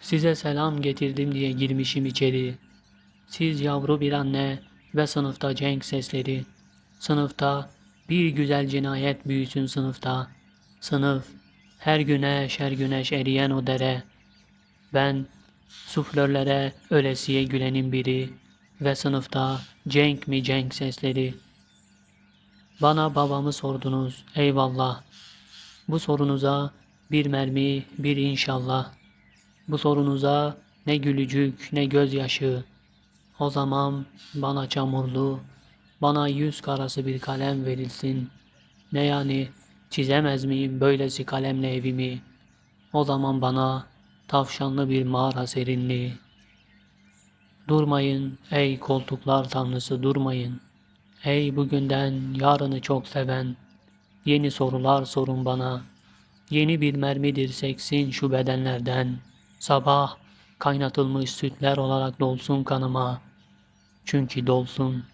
Size selam getirdim diye girmişim içeri. Siz yavru bir anne ve sınıfta cenk sesleri. Sınıfta bir güzel cinayet büyüsün sınıfta. Sınıf her güneş her güneş eriyen o dere. Ben suflörlere ölesiye gülenin biri ve sınıfta cenk mi cenk sesleri. Bana babamı sordunuz eyvallah. Bu sorunuza bir mermi bir inşallah. Bu sorunuza ne gülücük ne gözyaşı. O zaman bana çamurlu, bana yüz karası bir kalem verilsin. Ne yani çizemez miyim böylesi kalemle evimi? O zaman bana tavşanlı bir mağara serinliği. Durmayın ey koltuklar tanrısı durmayın. Ey bugünden yarını çok seven. Yeni sorular sorun bana. Yeni bir mermidir seksin şu bedenlerden. Sabah kaynatılmış sütler olarak dolsun kanıma. Çünkü dolsun.